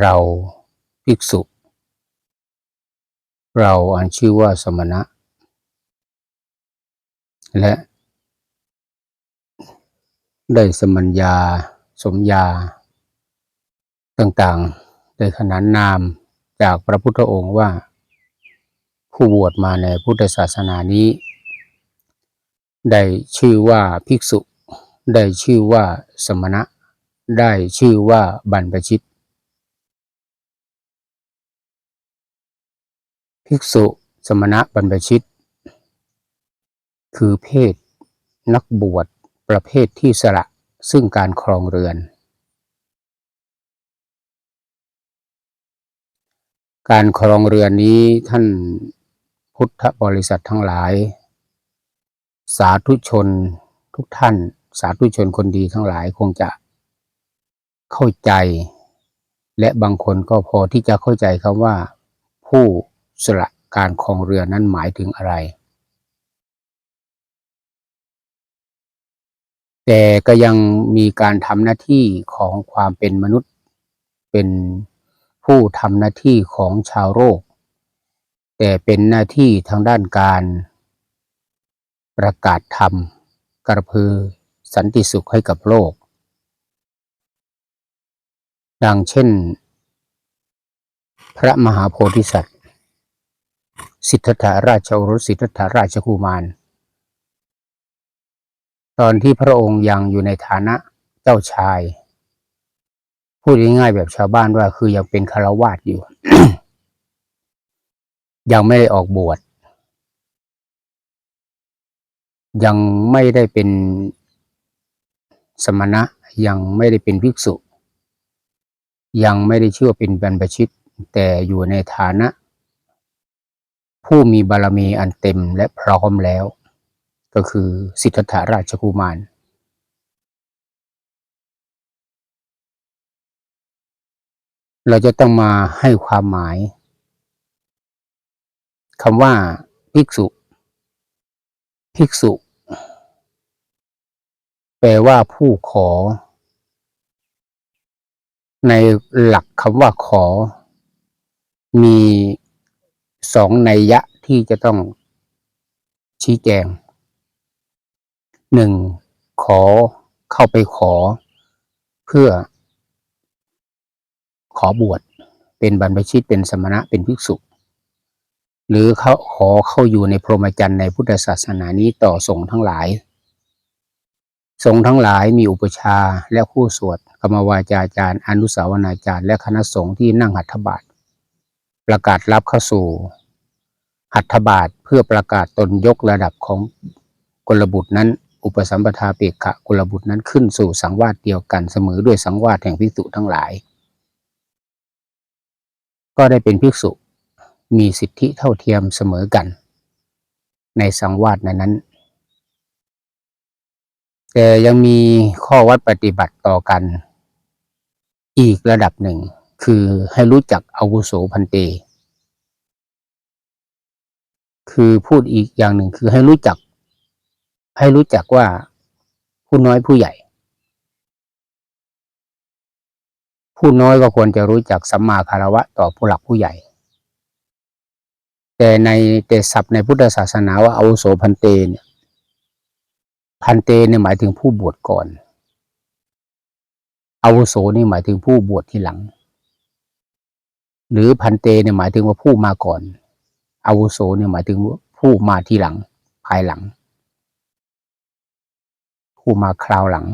เราภิกษุ เราอันชื่อว่าสมณะ และ ได้สมัญญา สมญา ต่างๆ ได้ขนานนามจากพระพุทธองค์ว่า ผู้บวชมาในพุทธศาสนานี้ ได้ชื่อว่าภิกษุ ได้ชื่อว่าสมณะ ได้ชื่อว่าบรรพชิต ภิกษุสมณะบรรพชิต คือเพศ นักบวชประเภทที่สละซึ่งการครองเรือน การครองเรือนนี้ท่านพุทธบริษัททั้งหลาย สาธุชนทุกท่าน สาธุชนคนดีทั้งหลายคงจะเข้าใจ และบางคนก็พอที่จะเข้าใจคำว่าผู้ สละการครองเรือนั้นหมายถึงอะไร แต่ก็ยังมีการทำหน้าที่ของความเป็นมนุษย์ เป็นผู้ทำหน้าที่ของชาวโลกแต่เป็นหน้าที่ทางด้านการประกาศธรรมกระพือสันติสุขให้กับโลก ดังเช่น พระมหาโพธิสัตว สิทธัตถราชโอรสสิทธัตถราชกุมาร ตอนที่พระองค์ยังอยู่ในฐานะเจ้าชาย พูดง่ายๆแบบชาวบ้านว่าคือยังเป็นคารวาสอยู่ ยังไม่ได้ออกบวชยังไม่ได้เป็นสมณะยังไม่ได้เป็นภิกษุ ยังไม่ได้เชื่อเป็นบรรพชิต แต่อยู่ในฐานะ ผู้มีบารมีอันเต็มและพร้อมแล้ว ก็คือสิทธัตถราชกุมารเราจะต้องมาให้ความหมายคำว่าภิกษุ ภิกษุ แปลว่าผู้ขอ ในหลักคำว่าขอ มี สองนัยยะที่จะต้องชี้แจงหนึ่งขอเข้าไปขอ เพื่อ ขอบวชเป็นบรรพชิตเป็นสมณะเป็นภิกษุ หรือเขาขอเข้าอยู่ในพรหมจรรย์ในพุทธศาสนานี้ต่อสงฆ์ทั้งหลายสงฆ์ทั้งหลายมีอุปชาและผู้สวดกรรมวาจาจารย์ อนุสาวนาจารย์ และคณะสงฆ์ที่นั่งหัตถบาท ประกาศรับเข้าสู่หัตถบาทเพื่อประกาศตนยกระดับของกุลบุตรนั้น อุปสัมปทาเปกขะกุลบุตรนั้นขึ้นสู่สังวาสเดียวกันเสมอด้วยสังวาสแห่งภิกษุทั้งหลาย ก็ได้เป็นภิกษุมีสิทธิเท่าเทียมเสมอกัน ในสังวาสนั้น แต่ยังมีข้อวัดปฏิบัติต่อกัน อีกระดับหนึ่ง คือให้รู้จักอาวุโสพันเต คือพูดอีกอย่างหนึ่งคือให้รู้จัก ให้รู้จักว่าผู้น้อยผู้ใหญ่ ผู้น้อยก็ควรจะรู้จักสัมมาคารวะต่อผู้หลักผู้ใหญ่ แต่ในแต่ศัพท์ในพุทธศาสนาว่าอาวุโสพันเตเนี่ยพันเตเนี่ยหมายถึงผู้บวชก่อนอาวุโสนี่หมายถึงผู้บวชทีหลัง หรือพันเตเนี่ยหมายถึงว่าผู้มาก่อนอาวุโสเนี่ยหมายถึงผู้มาทีหลัง ภายหลัง ผู้มาคราวหลัง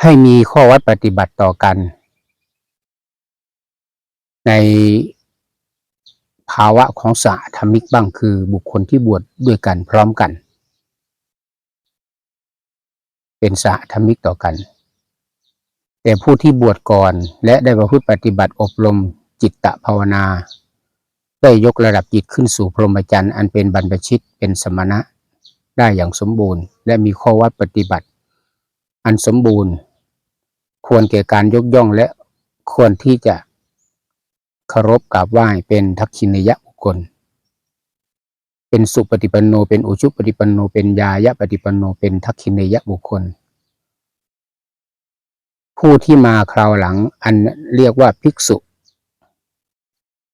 ให้มีข้อวัดปฏิบัติต่อกัน ในภาวะของสาธรรมิกบ้างคือบุคคลที่บวชดด้วยกันพร้อมกัน เป็นสาธรรมิกต่อกัน แต่ผู้ที่บวชก่อนและได้ประพฤติปฏิบัติอบรมจิตตภาวนา ได้ยกระดับจิตขึ้นสู่พรหมจรรย์อันเป็นบรรพชิตเป็นสมณะ ได้อย่างสมบูรณ์ และมีข้อวัดปฏิบัติ อันสมบูรณ์ ควรแก่การยกย่องและควรที่จะเคารพกราบไหว้เป็นทักษิณยะบุคคล เป็นสุปฏิปันโน เป็นอุชุปฏิปันโน เป็นยายะปฏิปันโน เป็นทักษิณยะบุคคล ผู้ที่มาคราวหลัง อันเรียกว่าภิกษุ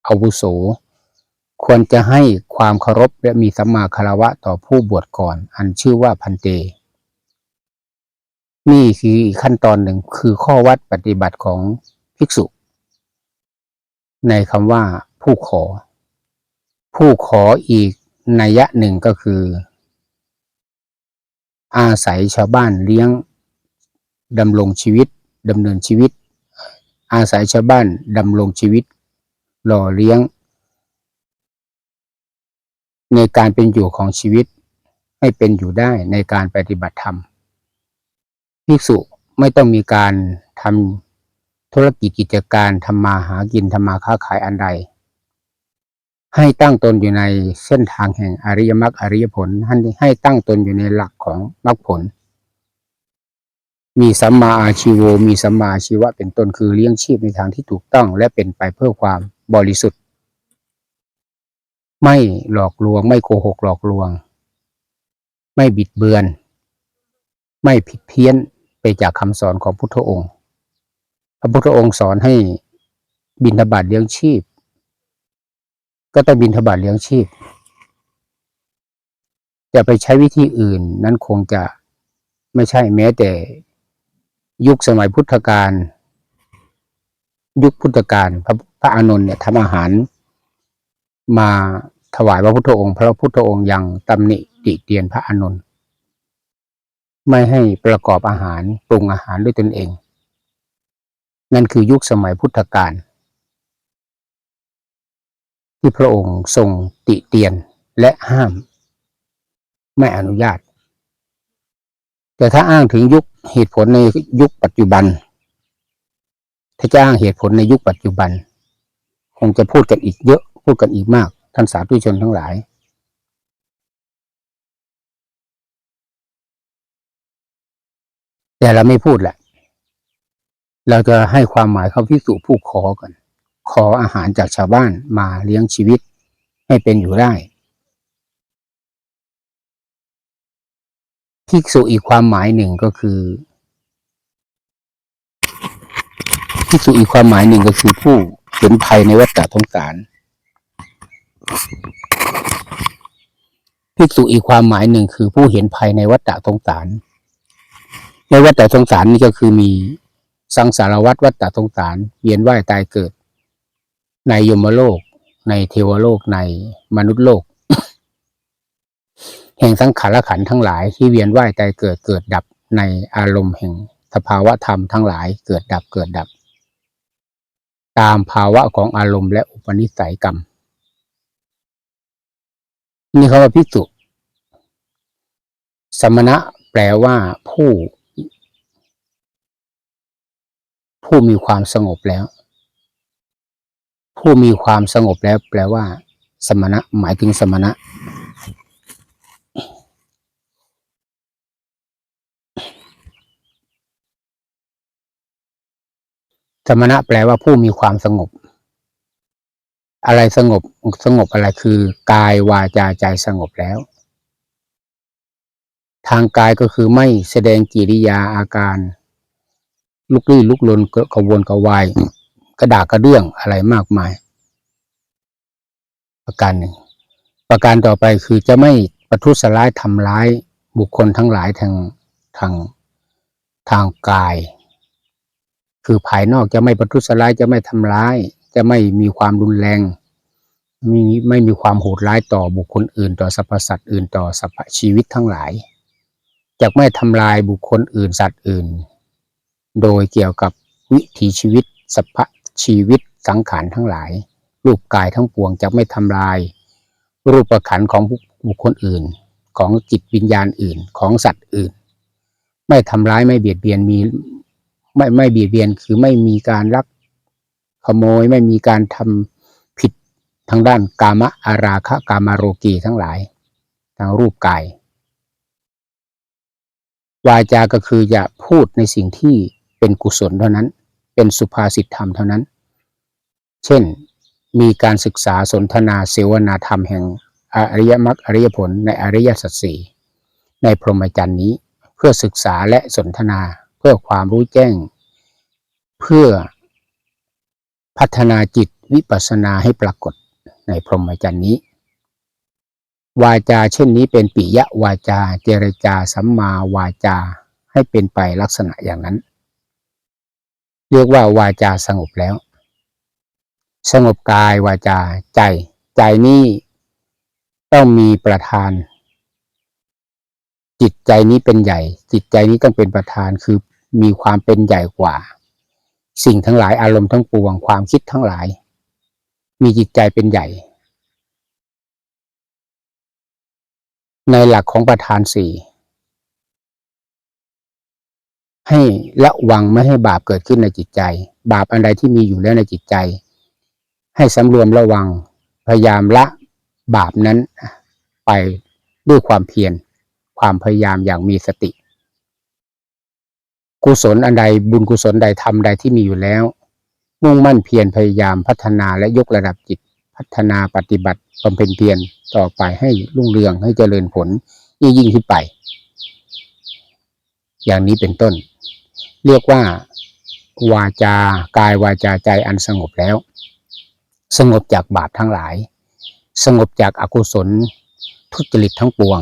อาวุโส ควรจะให้ความเคารพและมีสัมมาคารวะต่อผู้บวชก่อน อันชื่อว่าพันเต นี่คืออีกขั้นตอนหนึ่งคือข้อวัดปฏิบัติของภิกษุ ในคำว่าผู้ขอ ผู้ขออีกนัยยะหนึ่งก็คือ อาศัยชาวบ้านเลี้ยงดำรงชีวิต ดำเนินชีวิต อาศัยชาวบ้านดำรงชีวิต หล่อเลี้ยง ในการเป็นอยู่ของชีวิต ให้เป็นอยู่ได้ในการปฏิบัติธรรมภิกษุไม่ต้องมีการทำธุรกิจกิจการทำมาหากินทำมาค้าขายอันใด ให้ตั้งตนอยู่ในเส้นทางแห่งอริยมรรคอริยผลให้ตั้งตนอยู่ในหลักของมรรคผล มีสัมมาอาชีโวมีสัมมาอาชีวะเป็นต้นคือเลี้ยงชีพในทางที่ถูกต้อง และเป็นไปเพื่อความบริสุทธิ์ ไม่หลอกลวง ไม่โกหกหลอกลวง ไม่บิดเบือน ไม่ผิดเพี้ยนไปจากคำสอนของพุทธองค์ พระพุทธองค์สอนให้บินทบาทเลี้ยงชีพ ก็ต้องบินทบาทเลี้ยงชีพ จะไปใช้วิธีอื่นนั้นคงจะไม่ใช่แม้แต่ ยุคสมัยพุทธกาลยุคพุทธกาลพระพระอานนท์เนี่ยทำอาหาร มาถวายพระพุทธองค์ พระพุทธองค์ยังตำหนิติเตียนพระอานนท์ไม่ให้ประกอบอาหารปรุงอาหารด้วยตนเอง นั่นคือยุคสมัยพุทธกาลที่พระองค์ทรงติเตียนและห้าม ไม่อนุญาต แต่ถ้าอ้างถึงยุคเหตุผลในยุคปัจจุบัน ถ้าจะอ้างเหตุผลในยุคปัจจุบัน คงจะพูดกันอีกเยอะ พูดกันอีกมาก ท่านสาธุชนทั้งหลาย แต่เราไม่พูดแหละ เราจะให้ความหมายเขาพิสูจผู้ขอกันขออาหารจากชาวบ้านมาเลี้ยงชีวิตให้เป็นอยู่ได้ ภิกษุอีกความหมายหนึ่งก็คือ ภิกษุอีกความหมายหนึ่งก็คือผู้เห็นภัยในวัฏฏะสงสารภิกษุอีกความหมายหนึ่งคือผู้เห็นภัยในวัฏฏะสงสารในวัฏฏะสงสารนี่ก็คือมีสังสารวัฏวัฏฏะสงสารเวียนว่ายตายเกิด ในยมโลก ในเทวโลกในมนุษย์โลก แห่งสังขารขันทั้งหลายที่เวียนว่ายตายเกิดเกิดดับในอารมณ์แห่งสภาวะธรรมทั้งหลายเกิดดับเกิดดับ ตามภาวะของอารมณ์และอุปนิสัยกรรมนี่เขาว่าพิสุสมณะแปลว่าผู้ ผู้มีความสงบแล้ว ผู้มีความสงบแล้ว แปลว่า สมณะหมายถึงสมณะ สมณะแปลว่าผู้มีความสงบ อะไรสงบสงบอะไรคือกายวาจาใจสงบแล้ว ทางกายก็คือไม่แสดงกิริยาอาการ ลุกลี้ลุกลนกระวนกระวายกระดากกระเดื่องอะไรมากมาย ประการหนึ่ง ประการต่อไปคือจะไม่ประทุษร้ายทำร้ายบุคคลทั้งหลายทางทางทางกาย คือภายนอกจะไม่ประทุษร้ายจะไม่ทำร้าย จะไม่มีความรุนแรงมีไม่มีความโหดร้ายต่อบุคคลอื่น ต่อสรรพสัตว์อื่นต่อสรรพชีวิตทั้งหลายจะไม่ทำลายบุคคลอื่นสัตว์อื่น โดยเกี่ยวกับวิถีชีวิตสรรพชีวิตสังขารทั้งหลาย รูปกายทั้งปวงจะไม่ทำลาย รูปประขันของบุคคลอื่น ของจิตวิญญาณอื่นของสัตว์อื่น ไม่ทำร้ายไม่เบียดเบียนมี ไม่ไม่เบียดเบียนคือไม่มีการลักขโมยไม่มีการทำผิดทางด้านกามะอาราคะกามาโรกีทั้งหลายทางรูปกายวาจาก็คือจะพูดในสิ่งที่เป็นกุศลเท่านั้น เป็นสุภาษิตธรรมเท่านั้น เช่นมีการศึกษาสนทนาเสวนาธรรมแห่งอริยมรรคอริยผลในอริยสัจสี่ในพรหมจรรย์นี้เพื่อศึกษาและสนทนา เพื่อความรู้แจ้ง เพื่อพัฒนาจิตวิปัสสนาให้ปรากฏในพรหมจรรย์นี้ วาจาเช่นนี้เป็นปิยวาจาเจรจาสัมมาวาจาให้เป็นไปลักษณะอย่างนั้น เรียกว่าวาจาสงบแล้ว สงบกายวาจาใจ ใจนี้ต้องมีประธาน จิตใจนี้เป็นใหญ่ จิตใจนี้ต้องเป็นประธานคือ มีความเป็นใหญ่กว่า สิ่งทั้งหลายอารมณ์ทั้งปวงความคิดทั้งหลาย มีจิตใจเป็นใหญ่ ในหลักของประธานสี่ให้ระวังไม่ให้บาปเกิดขึ้นในจิตใจ บาปอันใดที่มีอยู่แล้วในจิตใจ ให้สำรวมระวังพยายามละบาปนั้นไปด้วยความเพียรความพยายามอย่างมีสติ กุศลอันใดบุญกุศลใดทำใดที่มีอยู่แล้ว มุ่งมั่นเพียรพยายามพัฒนาและยกระดับจิต พัฒนาปฏิบัติบำเพ็ญเพียรต่อไปให้รุ่งเรืองให้เจริญผลยิ่งยิ่งขึ้นไป อย่างนี้เป็นต้น เรียกว่า วาจากายวาจาใจอันสงบแล้ว สงบจากบาปทั้งหลาย สงบจากอากุศล ทุจริตทั้งปวง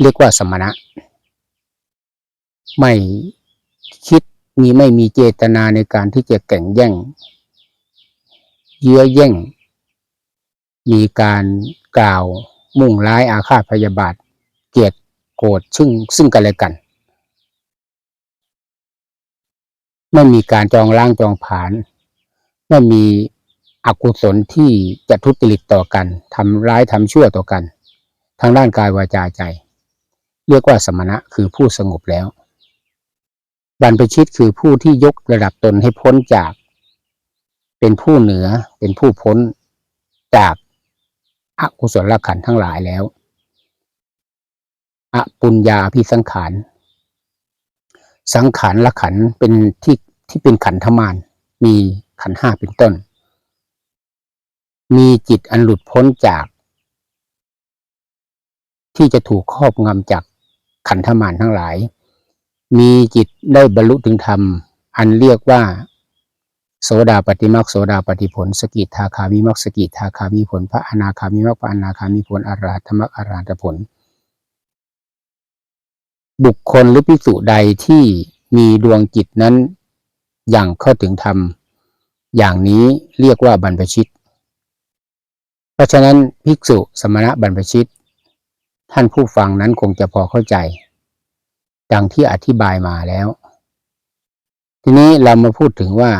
เรียกว่าสมณะ ไม่ มีไม่มีเจตนาในการที่จะแข่งแย่ง เยื้อแย่ง มีการกล่าวมุ่งร้ายอาฆาตพยาบาท เกลียดโกรธซึ่งซึ่งกันและกัน ไม่มีการจองล้างจองผาน ไม่มีอกุศลที่จะทุจริตต่อกันทำร้ายทำชั่วต่อกัน ทางด้านกายวาจาใจ เรียกว่าสมณะคือผู้สงบแล้ว บรรพชิตคือผู้ที่ยกระดับตนให้พ้นจาก เป็นผู้เหนือเป็นผู้พ้นจากอกุศลขันธ์ทั้งหลายแล้วอปุญญาพิสังขาร สังขารละขันเป็นที่ที่เป็นขันธมาน มีขันห้าเป็นต้น มีจิตอันหลุดพ้นจาก ที่จะถูกครอบงำจากขันธมานทั้งหลาย มีจิตได้บรรลุถึงธรรม อันเรียกว่า โสดาปฏิมักโสดาปฏิผล สกิทาคามิมักสกิทาคามิผล พระอนาคามิมักพระอนาคามิผลอรหัตมักอรหัตผล บุคคลหรือภิกษุใดที่มีดวงจิตนั้น อย่างเข้าถึงธรรม อย่างนี้เรียกว่าบรรพชิต เพราะฉะนั้นภิกษุสมณะบรรพชิต ท่านผู้ฟังนั้นคงจะพอเข้าใจ ดังที่อธิบายมาแล้ว ทีนี้เรามาพูดถึงว่า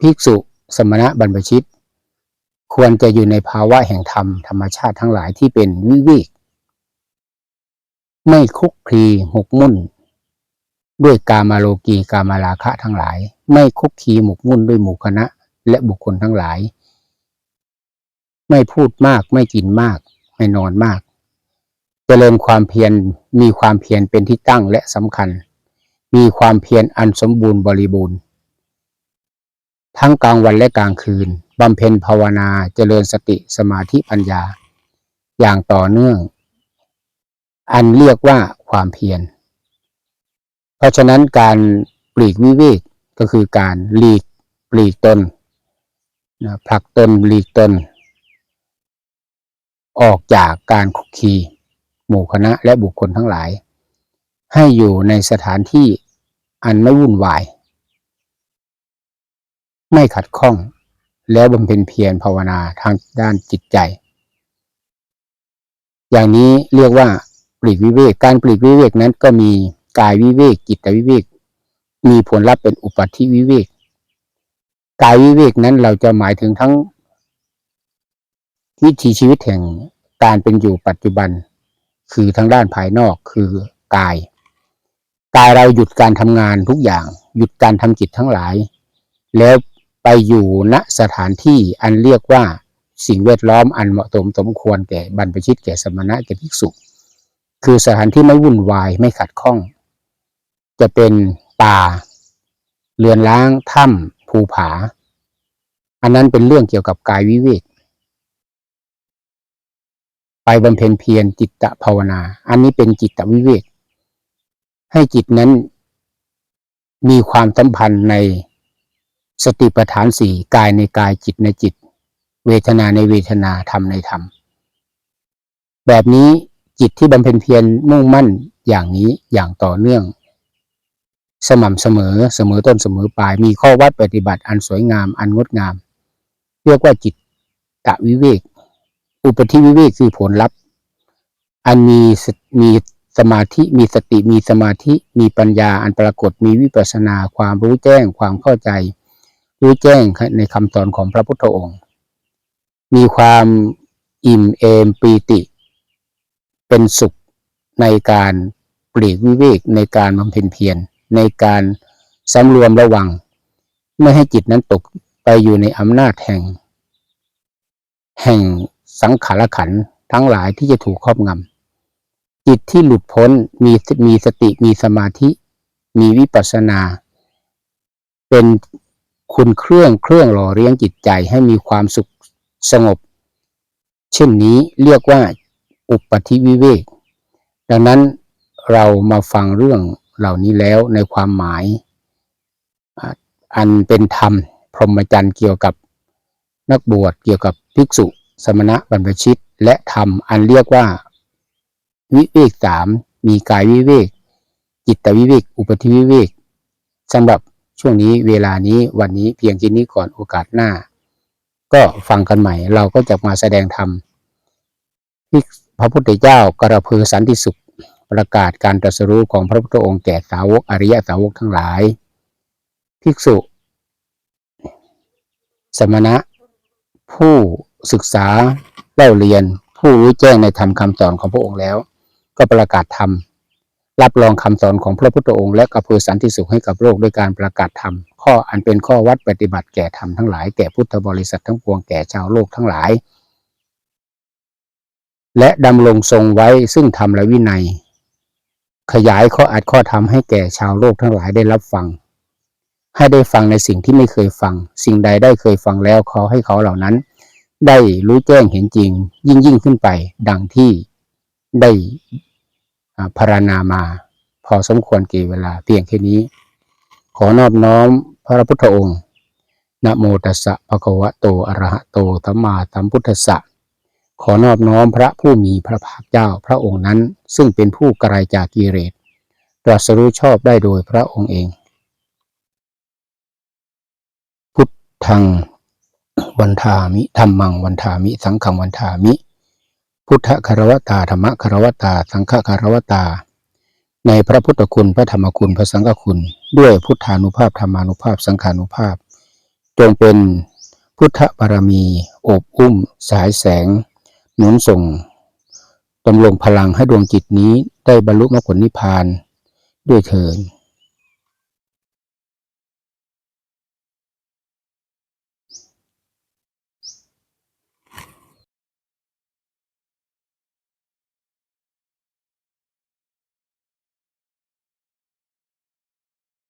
ภิกษุสมณะบรรพชิต ควรจะอยู่ในภาวะแห่งธรรมธรรมชาติทั้งหลายที่เป็นวิเวกไม่คุกคลีหมกมุ่น ด้วยกามาโลกีกามาราคะทั้งหลาย ไม่คุกคีหมกมุ่นด้วยหมู่คณะ และบุคคลทั้งหลาย ไม่พูดมากไม่กินมาก ไม่นอนมาก เจริญความเพียรมีความเพียรเป็นที่ตั้งและสำคัญ มีความเพียรอันสมบูรณ์บริบูรณ์ ทั้งกลางวันและกลางคืนบำเพ็ญภาวนาเจริญสติสมาธิปัญญา อย่างต่อเนื่อง อันเรียกว่าความเพียร เพราะฉะนั้นการปลีกวิเวกก็คือการหลีกปลีกตนผลักตนหลีกตน ออกจากการคุกคี หมู่คณะและบุคคลทั้งหลาย ให้อยู่ในสถานที่อันไม่วุ่นวาย ไม่ขัดข้อง แล้วบำเพ็ญเพียรภาวนาทางด้านจิตใจ อย่างนี้เรียกว่าปลีกวิเวก การปลีกวิเวกนั้นก็มีกายวิเวกจิตวิเวก มีผลลัพธ์เป็นอุปัติวิเวก กายวิเวกนั้นเราจะหมายถึงทั้งวิถีชีวิตแห่งการเป็นอยู่ปัจจุบัน คือทางด้านภายนอกคือกาย กายเราหยุดการทำงานทุกอย่าง หยุดการทำจิตทั้งหลาย แล้วไปอยู่ณสถานที่อันเรียกว่าสิ่งแวดล้อมอันเหมาะสมสมควรแก่บรรพชิตแก่สมณะแก่ภิกษุ คือสถานที่ไม่วุ่นวายไม่ขัดข้อง จะเป็นป่า เรือนล้างถ้ำภูผา อันนั้นเป็นเรื่องเกี่ยวกับกายวิเวก ไปบำเพ็ญเพียรจิตตภาวนา อันนี้เป็นจิตตวิเวกให้จิตนั้นมีความสัมพันธ์ในสติปัฏฐานสี่กายในกายจิตในจิต เวทนาในเวทนาธรรมในธรรม แบบนี้จิตที่บำเพ็ญเพียรมุ่งมั่นอย่างนี้อย่างต่อเนื่อง สม่ำเสมอเสมอต้นเสมอปลายมีข้อวัดปฏิบัติอันสวยงามอันงดงาม เรียกว่าจิตตะวิเวก อุปธิวิเวกคือผลลัพธ์ อันมีมีสมาธิมีสติมีสมาธิมีปัญญาอันปรากฏมีวิปัสสนา ความรู้แจ้งความเข้าใจ รู้แจ้งในคำสอนของพระพุทธองค์ มีความอิ่มเอมปีติ เป็นสุขในการปลีกวิเวกในการบำเพ็ญเพียรในการสำรวมระวัง ไม่ให้จิตนั้นตกไปอยู่ในอำนาจแห่ง แห่ง สังขารขันทั้งหลายที่จะถูกครอบงำจิตที่หลุดพ้นมีมีสติมีสมาธิ มีวิปัสสนา เป็นคุณเครื่องเครื่องหล่อเลี้ยงจิตใจให้มีความสุขสงบ เช่นนี้เรียกว่าอุปธิวิเวก ดังนั้นเรามาฟังเรื่องเหล่านี้แล้วในความหมาย อันเป็นธรรม พรหมจรรย์เกี่ยวกับนักบวชเกี่ยวกับภิกษุ สมณะบรรพชิตและธรรมอันเรียกว่า วิเวกสามมีกายวิเวก จิตวิเวก อุปธิวิเวกสำหรับช่วงนี้เวลานี้วันนี้เพียงแค่นี้ก่อนโอกาสหน้า ก็ฟังกันใหม่ เราก็จะมาแสดงธรรมที่พระพุทธเจ้ากระพือสันติสุขประกาศการตรัสรู้ของพระพุทธองค์แก่สาวกอริยสาวกทั้งหลาย ภิกษุ สมณะผู้ ศึกษาเล่าเรียน ผู้รู้แจ้งในธรรมคำสอนของพระองค์แล้ว ก็ประกาศธรรมรับรองคำสอนของพระพุทธองค์และกระพือสันติสุขให้กับโลกด้วยการประกาศธรรม ข้ออันเป็นข้อวัดปฏิบัติแก่ธรรมทั้งหลายแก่พุทธบริษัททั้งปวงแก่ชาวโลกทั้งหลาย และดำรงทรงไว้ซึ่งธรรมและวินัย ขยายข้ออัดข้อธรรมให้แก่ชาวโลกทั้งหลายได้รับฟัง ให้ได้ฟังในสิ่งที่ไม่เคยฟัง สิ่งใดได้เคยฟังแล้วขอให้เขาเหล่านั้น ได้รู้แจ้งเห็นจริง ยิ่งยิ่งขึ้นไป ดังที่ได้พารณามา พอสมควรกี่เวลาเพียงแค่นี้ ขอนอบน้อมพระพุทธองค์นะโมตัสสะภะคะวะโตอะระหะโตสัมมาสัมพุทธัสสะขอนอบน้อมพระผู้มีพระภาคเจ้าพระองค์นั้น ซึ่งเป็นผู้ไกลจากกิเลสตรัสรู้ชอบได้โดยพระองค์เอง พุทธัง วันทามิธรรมังวันทามิ สังฆังวันทามิ พุทธคารวตาธรรมคารวตา สังฆคารวตา ในพระพุทธคุณพระธรรมคุณพระสังฆคุณ ด้วยพุทธานุภาพธรรมานุภาพสังขานุภาพ จงเป็นพุทธบารมีโอบอุ้ม สายแสง หนุนส่งดำรงพลังให้ดวงจิตนี้ได้บรรลุมรรคผลนิพพานด้วยเถิด